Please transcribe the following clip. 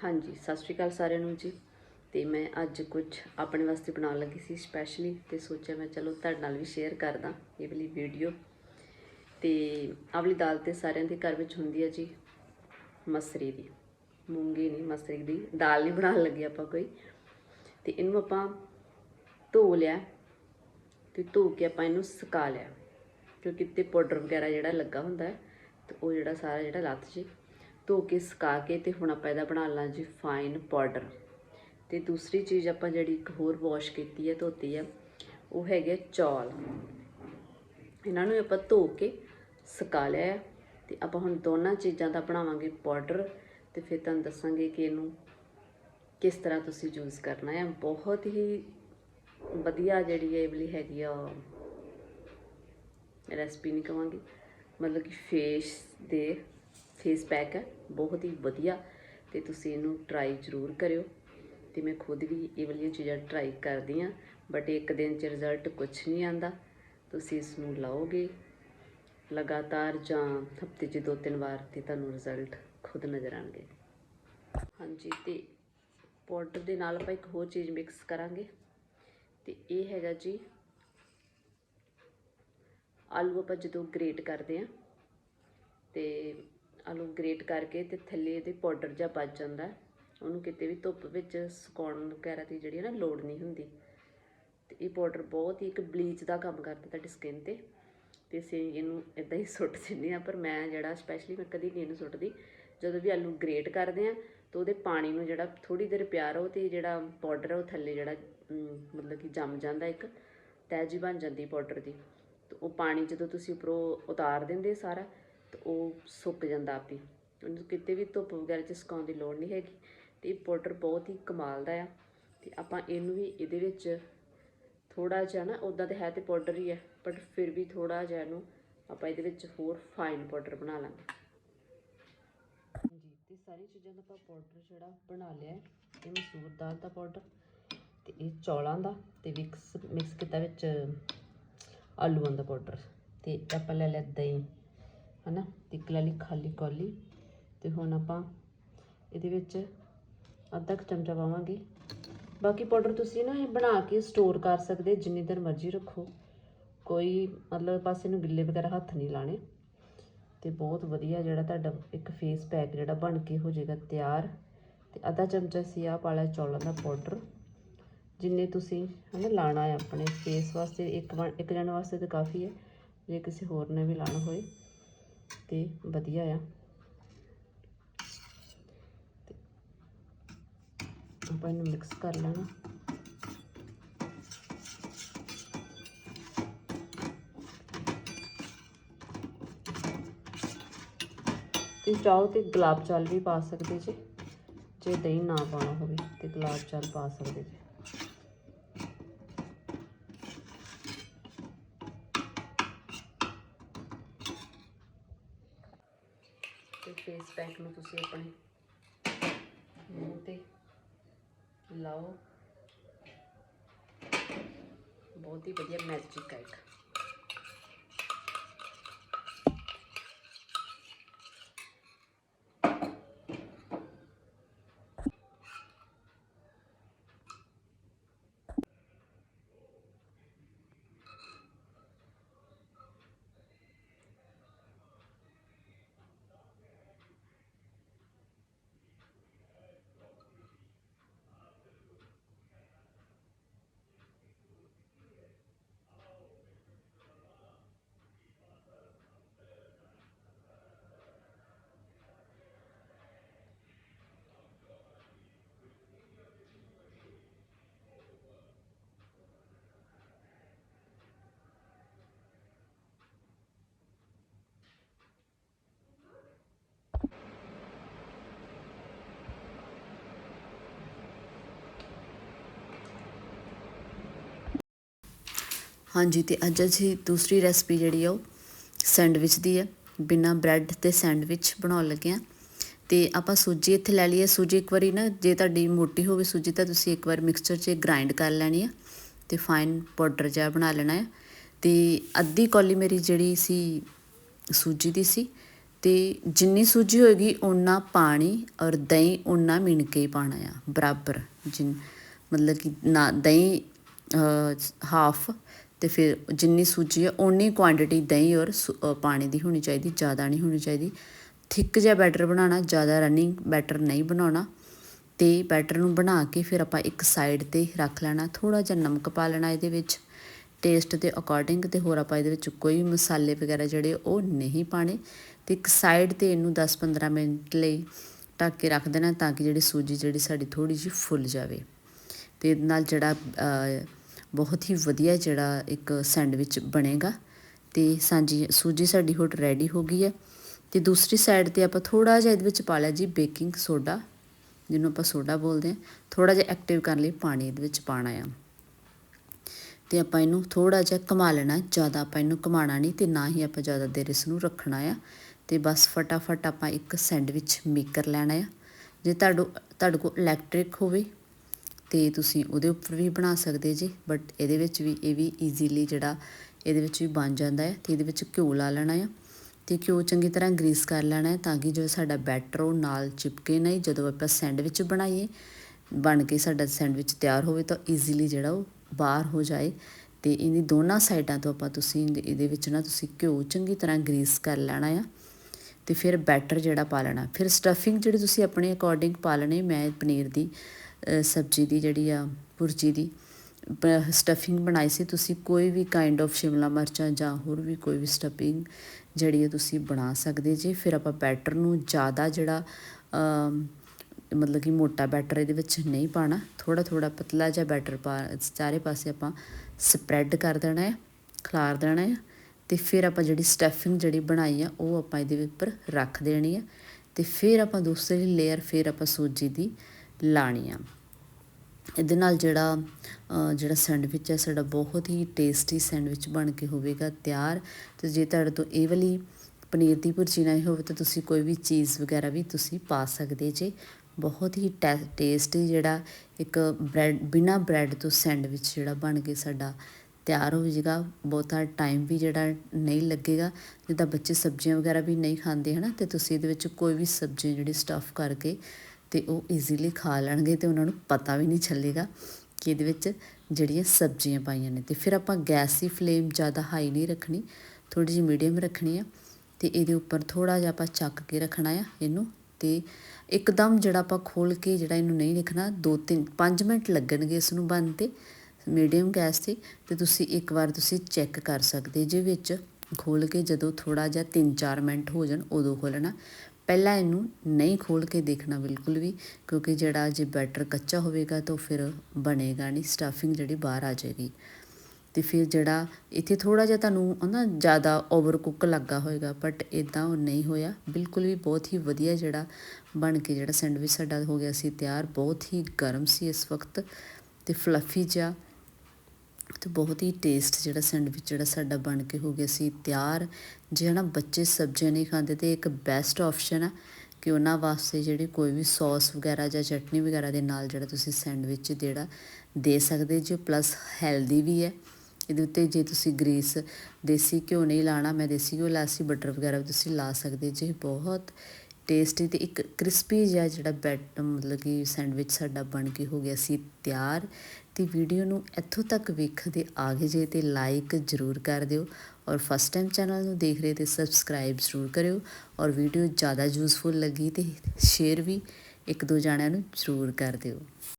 ਹਾਂਜੀ, ਸਤਿ ਸ਼੍ਰੀ ਅਕਾਲ ਸਾਰਿਆਂ ਨੂੰ ਜੀ। ਤੇ ਮੈਂ ਅੱਜ ਕੁਝ ਆਪਣੇ ਵਾਸਤੇ ਬਣਾਉਣ ਲੱਗੀ ਸੀ ਸਪੈਸ਼ਲੀ ਤੇ ਸੋਚਿਆ ਮੈਂ ਚਲੋ ਤੁਹਾਡੇ ਨਾਲ ਵੀ ਸ਼ੇਅਰ ਕਰਦਾ ਇਹ ਵਾਲੀ ਵੀਡੀਓ ਤੇ ਆਹ ਦਾਲ ਤੇ ਸਾਰਿਆਂ ਦੇ ਘਰ ਵਿੱਚ ਹੁੰਦੀ ਹੈ ਜੀ ਮਸਰੀ ਦੀ। ਮੂੰਗੀ ਨਹੀਂ, ਮਸਰੀ ਦੀ ਦਾਲ ਨਹੀਂ ਬਣਾਉਣ ਲੱਗੇ ਆਪਾਂ ਕੋਈ। ਤੇ ਇਹਨੂੰ ਆਪਾਂ ਧੋ ਲਿਆ ਤੇ ਧੋ ਕੇ ਆਪਾਂ ਇਹਨੂੰ ਸੁਕਾ ਲਿਆ। ਕਿਉਂਕਿ ਤੇ ਪਾਊਡਰ ਵਗੈਰਾ ਜਿਹੜਾ ਲੱਗਾ ਹੁੰਦਾ ਹੈ ਤੇ ਉਹ ਜਿਹੜਾ ਸਾਰਾ ਜਿਹੜਾ ਲੱਥ ਜੇ ਧੋ ਕੇ, ਸੁਕਾ ਕੇ ਤੇ ਹੁਣ ਆਪਾਂ ਇਹਦਾ ਬਣਾ ਲਾਂ ਜੀ ਫਾਈਨ ਪਾਊਡਰ ਤੇ ਦੂਸਰੀ ਚੀਜ਼ ਆਪਾਂ ਜਿਹੜੀ ਇੱਕ ਹੋਰ ਵਾਸ਼ ਕੀਤੀ ਹੈ, ਧੋਤੀ ਹੈ, ਉਹ ਹੈਗੇ ਚੌਲ। ਇਹਨਾਂ ਨੂੰ ਆਪਾਂ ਧੋ ਕੇ ਸੁਕਾ ਲਿਆ ਹੈ। ਤੇ ਆਪਾਂ ਹੁਣ ਦੋਨਾਂ ਚੀਜ਼ਾਂ ਦਾ ਬਣਾਵਾਂਗੇ ਪਾਊਡਰ ਤੇ ਫਿਰ ਤੁਹਾਨੂੰ ਦੱਸਾਂਗੇ ਕਿ ਇਹਨੂੰ ਕਿਸ ਤਰ੍ਹਾਂ ਤੁਸੀਂ ਯੂਜ਼ ਕਰਨਾ ਹੈ। ਬਹੁਤ ਹੀ ਵਧੀਆ ਜਿਹੜੀ ਹੈ ਇਹ ਵਾਲੀ ਹੈਗੀ ਆ ਰੈਸਪੀ ਨਹੀਂ ਕਵਾਂਗੀ। ਮਤਲਬ ਕਿ ਫੇਸ ਦੇ ਫੇਸ ਪੈਕ ਹੈ, ਬਹੁਤ ਹੀ ਵਧੀਆ ਤੇ ਤੁਸੀਂ ਇਹਨੂੰ ਟਰਾਈ ਜ਼ਰੂਰ ਕਰਿਓ ਤੇ ਮੈਂ ਖੁਦ ਵੀ ਇਹ ਵਾਲੀਆਂ ਚੀਜ਼ਾਂ ਟਰਾਈ ਕਰਦੀ ਆ ਬਟ ਇੱਕ ਦਿਨ ਚ ਰਿਜ਼ਲਟ ਕੁਝ ਨਹੀਂ ਆਂਦਾ ਤੁਸੀਂ ਇਸ ਨੂੰ ਲਾਓਗੇ ਲਗਾਤਾਰ ਜਾਂ ਹਫ਼ਤੇ 'ਚ ਦੋ ਤਿੰਨ ਵਾਰ ਤੇ ਤੁਹਾਨੂੰ ਰਿਜ਼ਲਟ ਖੁਦ ਨਜ਼ਰ ਆਣਗੇ ਹਾਂਜੀ, ਤੇ ਪਾਊਡਰ ਦੇ ਨਾਲ ਆਪਾਂ ਇੱਕ ਹੋਰ ਚੀਜ਼ ਮਿਕਸ ਕਰਾਂਗੇ ਤੇ ਇਹ ਹੈਗਾ ਜੀ ਆਲੂ ਆਪਾਂ ਜਦੋਂ ਗ੍ਰੇਟ ਕਰਦੇ ਆ ਤੇ ਆਲੂ ਗ੍ਰੇਟ ਕਰਕੇ ਤੇ ਥੱਲੇ ਇਹਦੇ ਪਾਊਡਰ ਜਿਹਾ ਬਚ ਜਾਂਦਾ ਉਹਨੂੰ ਕਿਤੇ ਵੀ ਧੁੱਪ ਵਿੱਚ ਸੁਕਾਉਣ ਵਗੈਰਾ ਦੀ ਜਿਹੜੀ ਹੈ ਨਾ ਲੋੜ ਨਹੀਂ ਹੁੰਦੀ। ਤੇ ਇਹ ਪਾਊਡਰ ਬਹੁਤ ਹੀ ਇੱਕ ਬਲੀਚ ਦਾ ਕੰਮ ਕਰਦਾ ਤੁਹਾਡੀ ਸਕਿਨ ਤੇ। ਤੇ ਅਸੀਂ ਇਹਨੂੰ ਇਦਾਂ ਹੀ ਸੁੱਟ ਦਿੰਦੇ ਆ ਪਰ ਮੈਂ ਜਿਹੜਾ ਸਪੈਸ਼ਲੀ ਮੈਂ ਕਦੀ ਨਹੀਂ ਇਹਨੂੰ ਸੁੱਟਦੀ। ਜਦੋਂ ਵੀ ਆਲੂ ਗ੍ਰੇਟ ਕਰਦੇ ਆ ਤਾਂ ਉਹਦੇ ਪਾਣੀ ਨੂੰ ਜਿਹੜਾ ਥੋੜੀ ਦੇਰ ਪਿਆ ਰਹੋ ਤੇ ਜਿਹੜਾ ਪਾਊਡਰ ਹੈ ਉਹ ਥੱਲੇ ਜਿਹੜਾ ਮਤਲਬ ਕਿ ਜੰਮ ਜਾਂਦਾ ਇੱਕ, ਤਹਿ ਜਿਹੀ ਬਣ ਜਾਂਦੀ ਪਾਊਡਰ ਦੀ। ਤੇ ਉਹ ਪਾਣੀ ਜਦੋਂ ਤੁਸੀਂ ਉੱਪਰੋਂ ਉਤਾਰ ਦਿੰਦੇ ਸਾਰਾ ਤੇ ਉਹ ਸੁੱਕ ਜਾਂਦਾ ਆਪੀ ਉਹਨੂੰ ਕਿਤੇ ਵੀ ਧੁੱਪ ਵਗੈਰਾ 'ਚ ਸੁਕਾਉਣ ਦੀ ਲੋੜ ਨਹੀਂ ਹੈਗੀ। ਤੇ ਇਹ ਪਾਊਡਰ ਬਹੁਤ ਹੀ ਕਮਾਲ ਦਾ ਆ। ਤੇ ਆਪਾਂ ਇਹਨੂੰ ਵੀ ਇਹਦੇ ਵਿੱਚ ਥੋੜਾ ਜਿਹਾ ਨਾ ਉਦਾਂ ਤੇ ਹੈ ਤੇ ਪਾਊਡਰ ਹੀ ਹੈ ਬਟ ਫਿਰ ਵੀ ਥੋੜਾ ਜਿਹਾ ਇਹਨੂੰ ਆਪਾਂ ਇਹਦੇ ਵਿੱਚ ਹੋਰ ਫਾਈਨ ਪਾਊਡਰ ਬਣਾ ਲਾਂਗੇ। ਜੀ ਤੇ ਸਾਰੀ ਚੀਜ਼ਾਂ ਦਾ ਆਪਾਂ ਪਾਊਡਰ ਜਿਹੜਾ ਬਣਾ ਲਿਆ ਇਹ ਮਸੂਰ ਦਾਲ ਦਾ ਪਾਊਡਰ ਤੇ ਇਹ ਚੌਲਾਂ ਦਾ ਤੇ ਮਿਕਸ ਮਿਕਸ ਕੀਤਾ ਵਿੱਚ ਆਲੂਆਂ ਦਾ ਪਾਊਡਰ। ਤੇ ਆਪਾਂ ਲੈ ਲਿਆ ਦਹੀਂ। ਹਨਾ ਤੇ ਇੱਕ ਲੈ ਲਈ, ਖਾਲੀ ਕੌਲੀ। ਤੇ ਹੁਣ ਆਪਾਂ ਇਹਦੇ ਵਿੱਚ ਅੱਧਾ ਕੁ ਚਮਚਾ ਪਾਵਾਂਗੇ। ਬਾਕੀ ਪਾਊਡਰ ਤੁਸੀਂ ਨਾ ਇਹ ਬਣਾ ਕੇ ਸਟੋਰ ਕਰ ਸਕਦੇ, ਜਿੰਨੀ ਦੇਰ ਮਰਜ਼ੀ ਰੱਖੋ। ਕੋਈ ਮਤਲਬ ਪਾਸੇ ਨੂੰ ਗਿੱਲੇ ਵਗੈਰਾ ਹੱਥ ਨਹੀਂ ਲਾਣੇ ਤੇ ਬਹੁਤ ਵਧੀਆ ਜਿਹੜਾ ਤੁਹਾਡਾ ਇੱਕ ਫੇਸ ਪੈਕ ਜਿਹੜਾ ਬਣ ਕੇ ਹੋ ਜਾਏਗਾ ਤਿਆਰ। ਤੇ ਅੱਧਾ ਚਮਚਾ ਸੀ ਆ ਪਾਲਾ ਚੌਲਾਂ ਦਾ ਪਾਊਡਰ, ਜਿੰਨੇ ਤੁਸੀਂ ਹਨਾ ਲਾਣਾ ਹੈ ਆਪਣੇ ਫੇਸ ਵਾਸਤੇ, ਇੱਕ ਵਾ- ਇੱਕ ਜਣ ਵਾਸਤੇ ਤਾਂ ਕਾਫੀ ਹੈ। ਜੇ ਕਿਸੇ ਹੋਰ ਨੇ ਵੀ ਲਾਣਾ ਹੋਏ। ਤੇ ਵਧੀਆ ਆ। ਆਪਾਂ ਇਹਨੂੰ ਮਿਕਸ ਕਰ ਲੈਣਾ। ਤੇ ਚਾਹੋ ਤੇ ਗੁਲਾਬ ਜਲ ਵੀ ਪਾ ਸਕਦੇ ਜੇ। ਜੇ ਦਹੀਂ ਨਾ ਪਾਉਣਾ ਹੋਵੇ ਤੇ ਗੁਲਾਬ ਜਲ ਪਾ ਸਕਦੇ ਜੇ। ਤੇ ਫੇਸ ਪੈਕ ਨੂੰ ਤੁਸੀਂ ਆਪਣੇ ਮੂੰਹ ਤੇ ਲਾਓ। ਬਹੁਤ ਹੀ ਵਧੀਆ ਮੈਜਿਕ ਹੈ ਇੱਕ ਹਾਂਜੀ, ਤੇ ਅੱਜ ਅਸੀਂ ਦੂਸਰੀ ਰੈਸਪੀ ਜਿਹੜੀ ਆ ਉਹ ਸੈਂਡਵਿਚ ਦੀ ਆ। ਬਿਨਾ ਬ੍ਰੈਡ ਤੇ ਸੈਂਡਵਿਚ ਬਣਾਉਣ ਲੱਗੇ ਆ। ਤੇ ਆਪਾਂ ਸੂਜੀ ਇੱਥੇ ਲੈ ਲਈ ਹੈ ਸੂਜੀ ਇੱਕ ਵਾਰੀ ਨਾ, ਜੇ ਤੁਹਾਡੀ ਮੋਟੀ ਹੋਵੇ ਸੂਜੀ, ਤਾਂ ਤੁਸੀਂ ਇੱਕ ਵਾਰ ਮਿਕਸਚਰ 'ਚ ਗ੍ਰਾਈਂਡ ਕਰ ਲੈਣੀ ਆ। ਤੇ ਫਾਈਨ ਪਾਊਡਰ ਜਿਹਾ ਬਣਾ ਲੈਣਾ ਹੈ ਤੇ ਅੱਧੀ ਕੌਲੀ ਮੇਰੀ ਜਿਹੜੀ ਸੀ, ਸੂਜੀ ਦੀ ਸੀ, ਤੇ ਜਿੰਨੀ ਸੂਜੀ ਹੋਏਗੀ ਉਨਾ ਪਾਣੀ ਔਰ ਦਹੀਂ ਓਨਾ ਮਿਣ ਕੇ ਹੀ ਪਾਣਾ ਆ। ਬਰਾਬਰ ਜਿੰਨ, ਮਤਲਬ ਕਿ ਨਾ, ਦਹੀਂ ਹਾਫ ਤੇ ਫਿਰ ਜਿੰਨੀ ਸੂਜੀ ਹੈ, ਓਨੀ ਕੁਆਂਟੀਟੀ ਦਹੀਂ ਔਰ ਸੁ- ਪਾਣੀ ਦੀ ਹੋਣੀ ਚਾਹੀਦੀ, ਜ਼ਿਆਦਾ ਨਹੀਂ ਹੋਣੀ ਚਾਹੀਦੀ। ਥਿੱਕ ਜਿਹਾ ਬੈਟਰ ਬਣਾਉਣਾ, ਜ਼ਿਆਦਾ ਰਨਿੰਗ ਬੈਟਰ ਨਹੀਂ ਬਣਾਉਣਾ। ਤੇ ਬੈਟਰ ਨੂੰ ਬਣਾ ਕੇ ਫਿਰ ਆਪਾਂ ਇੱਕ ਸਾਈਡ ਤੇ ਰੱਖ ਲੈਣਾ ਥੋੜਾ ਜਿਹਾ ਨਮਕ ਪਾ ਲੈਣਾ ਇਹਦੇ ਵਿੱਚ। ਟੇਸਟ ਦੇ ਅਕੋਰਡਿੰਗ ਤੇ ਹੋਰ ਆਪਾਂ ਇਹਦੇ ਵਿੱਚ ਕੋਈ ਵੀ ਮਸਾਲੇ ਵਗੈਰਾ ਜਿਹੜੇ ਉਹ ਨਹੀਂ ਪਾਣੇ ਤੇ ਇੱਕ ਸਾਈਡ ਤੇ ਇਹਨੂੰ 10-15 ਮਿੰਟ ਲਈ ਢੱਕ ਕੇ ਰੱਖ ਦੇਣਾ ਤਾਂ ਕਿ ਜਿਹੜੀ ਸੂਜੀ ਜਿਹੜੀ ਸਾਡੀ ਥੋੜੀ ਜਿਹੀ ਫੁੱਲ ਜਾਵੇ। ਤੇ ਇਹਦੇ ਨਾਲ ਜਿਹੜਾ ਬਹੁਤ ਹੀ ਵਧੀਆ ਜਿਹੜਾ ਇੱਕ ਸੈਂਡਵਿਚ ਬਣੇਗਾ। ਤੇ ਸਾਂਜੀ ਸੂਜੀ ਸਾਡੀ ਹੁਣ ਰੈਡੀ ਹੋ ਗਈ ਹੈ। ਤੇ ਦੂਸਰੀ ਸਾਈਡ ਤੇ ਆਪਾਂ ਥੋੜਾ ਜਿਹਾ ਇਹਦੇ ਵਿੱਚ ਪਾ ਲਿਆ ਜੀ ਬੇਕਿੰਗ ਸੋਡਾ ਜਿਹਨੂੰ ਆਪਾਂ ਸੋਡਾ ਬੋਲਦੇ ਹਾਂ। ਥੋੜਾ ਜਿਹਾ ਐਕਟਿਵ ਕਰਨ ਲਈ ਪਾਣੀ ਇਹਦੇ ਵਿੱਚ ਪਾਣਾ ਆ। ਤੇ ਆਪਾਂ ਇਹਨੂੰ ਥੋੜਾ ਜਿਹਾ ਘੁਮਾ ਲੈਣਾ, ਜ਼ਿਆਦਾ ਆਪਾਂ ਇਹਨੂੰ ਘੁਮਾਣਾ ਨਹੀਂ ਤੇ ਨਾ ਹੀ ਆਪਾਂ ਜ਼ਿਆਦਾ ਦੇਰ ਇਸ ਨੂੰ ਰੱਖਣਾ ਆ। ਤੇ ਬਸ ਫਟਾਫਟ ਆਪਾਂ ਇੱਕ ਸੈਂਡਵਿਚ ਮੇਕਰ ਲੈਣਾ ਆ। ਜੇ ਤੁਹਾਡੇ ਤੁਹਾਡੇ ਕੋਲ ਇਲੈਕਟ੍ਰਿਕ ਹੋਵੇ ਤੇ ਤੁਸੀਂ ਉਹਦੇ ਉੱਪਰ ਵੀ ਬਣਾ ਸਕਦੇ ਜੀ ਬਟ ਇਹਦੇ ਵਿੱਚ ਵੀ ਇਹ ਵੀ ਈਜ਼ੀਲੀ ਜਿਹੜਾ ਇਹਦੇ ਵਿੱਚ ਵੀ ਬਣ ਜਾਂਦਾ ਹੈ ਤੇ ਇਹਦੇ ਵਿੱਚ ਘਿਓ ਲਾ ਲੈਣਾ ਆ ਤੇ ਘਿਓ ਚੰਗੀ ਤਰ੍ਹਾਂ ਗਰੀਸ ਕਰ ਲੈਣਾ ਹੈ ਤਾਂ ਕਿ ਜੋ ਸਾਡਾ ਬੈਟਰ ਉਹ ਨਾਲ ਚਿਪਕੇ ਨਹੀਂ ਜਦੋਂ ਆਪਾਂ ਸੈਂਡਵਿਚ ਬਣਾਈਏ, ਬਣ ਕੇ ਸਾਡਾ ਸੈਂਡਵਿਚ ਤਿਆਰ ਹੋਵੇ ਤਾਂ ਈਜ਼ੀਲੀ ਜਿਹੜਾ ਉਹ ਬਾਹਰ ਹੋ ਜਾਏ ਤੇ ਇਹਦੀ ਦੋਨਾਂ ਸਾਈਡਾਂ ਤੋਂ ਆਪਾਂ ਤੁਸੀਂ ਇਹਦੇ- ਵਿੱਚ ਨਾ ਤੁਸੀਂ ਘਿਓ ਚੰਗੀ ਤਰ੍ਹਾਂ ਗਰੀਸ ਕਰ ਲੈਣਾ ਆ ਤੇ ਫਿਰ ਬੈਟਰ ਜਿਹੜਾ ਪਾ ਲੈਣਾ। ਫਿਰ ਸਟਫਿੰਗ ਜਿਹੜੀ ਤੁਸੀਂ ਆਪਣੇ ਅਕੋਰਡਿੰਗ ਪਾ ਲੈਣੀ ਮੈਂ ਪਨੀਰ ਦੀ ਸਬਜ਼ੀ ਦੀ ਜਿਹੜੀ ਆ ਭੁਰਜੀ ਦੀ ਸਟਫਿੰਗ ਬਣਾਈ ਸੀ ਤੁਸੀਂ, ਕੋਈ ਵੀ ਕਾਈਂਡ ਆਫ ਸ਼ਿਮਲਾ ਮਿਰਚਾਂ ਜਾਂ ਹੋਰ ਵੀ ਕੋਈ ਵੀ ਸਟਫਿੰਗ ਜਿਹੜੀ ਹੈ ਤੁਸੀਂ ਬਣਾ ਸਕਦੇ ਜੀ। ਫਿਰ ਆਪਾਂ ਬੈਟਰ ਨੂੰ ਜ਼ਿਆਦਾ ਜਿਹੜਾ ਮਤਲਬ ਕਿ ਮੋਟਾ ਬੈਟਰ ਇਹਦੇ ਵਿੱਚ ਨਹੀਂ ਪਾਣਾ। ਥੋੜਾ ਥੋੜਾ ਪਤਲਾ ਜਿਹਾ ਬੈਟਰ ਪਾ, ਚਾਰੇ ਪਾਸੇ ਆਪਾਂ ਸਪਰੈਡ ਕਰ ਦੇਣਾ ਹੈ, ਖਲਾਰ ਦੇਣਾ ਹੈ। ਤੇ ਫਿਰ ਆਪਾਂ ਜਿਹੜੀ ਸਟਫਿੰਗ ਜਿਹੜੀ ਬਣਾਈ ਆ, ਉਹ ਆਪਾਂ ਇਹਦੇ ਉੱਪਰ ਰੱਖ ਦੇਣੀ ਆ ਤੇ ਫਿਰ ਆਪਾਂ ਦੂਸਰੀ ਲੇਅਰ ਫਿਰ ਆਪਾਂ ਸੂਜੀ ਦੀ ਲਾਣੀ ਆ ਇਹਦੇ ਨਾਲ ਜਿਹੜਾ ਜਿਹੜਾ ਸੈਂਡਵਿਚ ਹੈ, ਸਾਡਾ ਬਹੁਤ ਹੀ ਟੇਸਟੀ ਸੈਂਡਵਿਚ ਬਣ ਕੇ ਹੋਵੇਗਾ ਤਿਆਰ। ਤੇ ਜੇ ਤੁਹਾਡੇ ਤੋਂ ਇਹ ਵਾਲੀ ਪਨੀਰ ਦੀ ਭੁਰਜੀ ਨਹੀਂ ਹੋਵੇ ਤਾਂ ਤੁਸੀਂ ਕੋਈ ਵੀ ਚੀਜ਼ ਵਗੈਰਾ ਵੀ ਤੁਸੀਂ ਪਾ ਸਕਦੇ ਜੇ। ਬਹੁਤ ਹੀ ਟੇਸਟੀ ਜਿਹੜਾ ਇੱਕ ਬ੍ਰੈਡ, ਬਿਨਾ ਬ੍ਰੈਡ ਤੋਂ ਸੈਂਡਵਿਚ ਜਿਹੜਾ ਬਣ ਕੇ ਸਾਡਾ ਤਿਆਰ ਹੋ ਜਾਏਗਾ ਬਹੁਤਾ ਟਾਈਮ ਵੀ ਜਿਹੜਾ ਨਹੀਂ ਲੱਗੇਗਾ। ਜਿੱਦਾਂ ਬੱਚੇ ਸਬਜ਼ੀਆਂ ਵਗੈਰਾ ਵੀ ਨਹੀਂ ਖਾਂਦੇ, ਹਨਾ, ਤੇ ਤੁਸੀਂ ਇਹਦੇ ਵਿੱਚ ਕੋਈ ਵੀ ਸਬਜ਼ੀ ਜਿਹੜੀ ਸਟਫ ਕਰਕੇ ਤੇ ਉਹ ਈਜ਼ੀਲੀ ਖਾ ਲੈਣਗੇ ਤੇ ਉਹਨਾਂ ਨੂੰ ਪਤਾ ਵੀ ਨਹੀਂ ਚੱਲੇਗਾ ਕਿ ਇਹਦੇ ਵਿੱਚ ਜਿਹੜੀਆਂ ਸਬਜ਼ੀਆਂ ਪਾਈਆਂ ਨੇ। ਤੇ ਫਿਰ ਆਪਾਂ ਗੈਸ ਦੀ ਫਲੇਮ ਜ਼ਿਆਦਾ ਹਾਈ ਨਹੀਂ ਰੱਖਣੀ ਥੋੜੀ ਜਿਹੀ ਮੀਡੀਅਮ ਰੱਖਣੀ ਆ ਤੇ ਇਹਦੇ ਉੱਪਰ ਥੋੜਾ ਜਿਹਾ ਆਪਾਂ ਚੱਕ ਕੇ ਰੱਖਣਾ ਆ ਇਹਨੂੰ ਤੇ ਇੱਕਦਮ ਜਿਹੜਾ ਆਪਾਂ ਖੋਲ ਕੇ ਜਿਹੜਾ ਇਹਨੂੰ ਨਹੀਂ ਰੱਖਣਾ 2 3 5 ਮਿੰਟ ਲੱਗਣਗੇ ਇਸ ਨੂੰ ਬੰਦ ਤੇ ਮੀਡੀਅਮ ਗੈਸ ਤੇ ਤੇ ਤੁਸੀਂ ਇੱਕ ਵਾਰ ਤੁਸੀਂ ਚੈੱਕ ਕਰ ਸਕਦੇ ਜੇ ਵਿੱਚ ਖੋਲ ਕੇ ਜਦੋਂ ਥੋੜਾ ਜਿਹਾ 3-4 ਮਿੰਟ ਹੋ ਜਾਣ ਉਦੋਂ ਖੋਲਣਾ ਪਹਿਲਾਂ ਇਹਨੂੰ ਨਹੀਂ ਖੋਲ ਕੇ ਦੇਖਣਾ ਬਿਲਕੁਲ ਵੀ, ਕਿਉਂਕਿ ਜਿਹੜਾ ਜੇ ਬੈਟਰ ਕੱਚਾ ਹੋਵੇਗਾ ਤਾਂ ਫਿਰ ਬਣੇਗਾ ਨਹੀਂ, ਸਟਫਿੰਗ ਜਿਹੜੀ ਬਾਹਰ ਆ ਜਾਏਗੀ। ਤੇ ਫਿਰ ਜਿਹੜਾ ਇੱਥੇ ਥੋੜਾ ਜਿਹਾ ਤੁਹਾਨੂੰ ਨਾ ਜ਼ਿਆਦਾ ਓਵਰ ਕੁੱਕ ਲੱਗਾ ਹੋਏਗਾ ਬਟ ਇਦਾਂ ਉਹ ਨਹੀਂ ਹੋਇਆ। ਬਿਲਕੁਲ ਵੀ ਬਹੁਤ ਹੀ ਵਧੀਆ ਜਿਹੜਾ ਬਣ ਕੇ ਜਿਹੜਾ ਸੈਂਡਵਿਚ ਸਾਡਾ ਹੋ ਗਿਆ ਸੀ, ਤਿਆਰ, ਬਹੁਤ ਹੀ ਗਰਮ ਸੀ ਇਸ ਵਕਤ ਤੇ ਫਲਫੀ ਜਿਹਾ। ਤੇ ਬਹੁਤ ਹੀ ਟੇਸਟ ਜਿਹੜਾ ਸੈਂਡਵਿਚ ਜਿਹੜਾ ਸਾਡਾ ਬਣ ਕੇ ਹੋ ਗਿਆ ਸੀ, ਤਿਆਰ। ਜੇ ਹਨਾ ਬੱਚੇ ਸਬਜ਼ੀਆਂ ਨਹੀਂ ਖਾਂਦੇ ਤੇ ਇੱਕ ਬੈਸਟ ਆਪਸ਼ਨ ਆ ਕਿ ਉਹਨਾਂ ਵਾਸਤੇ ਜਿਹੜੀ ਕੋਈ ਵੀ ਸੌਸ ਵਗੈਰਾ ਜਾਂ ਚਟਨੀ ਵਗੈਰਾ ਦੇ ਨਾਲ ਜਿਹੜਾ ਤੁਸੀਂ ਸੈਂਡਵਿਚ ਜਿਹੜਾ ਦੇ ਸਕਦੇ ਜੋ ਪਲੱਸ ਹੈਲਦੀ ਵੀ ਹੈ। ਇਹਦੇ ਉੱਤੇ ਜੇ ਤੁਸੀਂ ਗਰੀਸ ਦੇਸੀ ਘਿਓ ਨਹੀਂ ਲਾਣਾ, ਮੈਂ ਦੇਸੀ ਘਿਓ ਲਾ ਸੀ ਬਟਰ ਵਗੈਰਾ ਵੀ ਤੁਸੀਂ ਲਾ ਸਕਦੇ ਜੇ, ਬਹੁਤ ਟੇਸਟੀ ਤੇ ਇੱਕ ਕ੍ਰਿਸਪੀ ਜਿਹਾ ਜਿਹੜਾ ਬੈਟ ਮਤਲਬ ਕਿ ਸੈਂਡਵਿਚ ਸਾਡਾ ਬਣ ਕੇ ਹੋ ਗਿਆ ਸੀ ਤਿਆਰ। ਤੇ ਵੀਡੀਓ ਨੂੰ ਇੱਥੋਂ ਤੱਕ ਵੇਖਦੇ ਆ ਗਏ ਜੇ ਤੇ ਲਾਈਕ ਜ਼ਰੂਰ ਕਰ ਦਿਓ। ਔਰ ਫਸਟ ਟਾਈਮ ਚੈਨਲ ਨੂੰ ਦੇਖ ਰਹੇ ਤੇ ਸਬਸਕ੍ਰਾਈਬ ਜ਼ਰੂਰ ਕਰਿਓ। ਔਰ ਵੀਡੀਓ ਜ਼ਿਆਦਾ ਯੂਜ਼ਫੁਲ ਲੱਗੀ ਤੇ ਸ਼ੇਅਰ ਵੀ ਇੱਕ ਦੋ ਜਾਣਿਆਂ ਨੂੰ ਜ਼ਰੂਰ ਕਰ ਦਿਓ।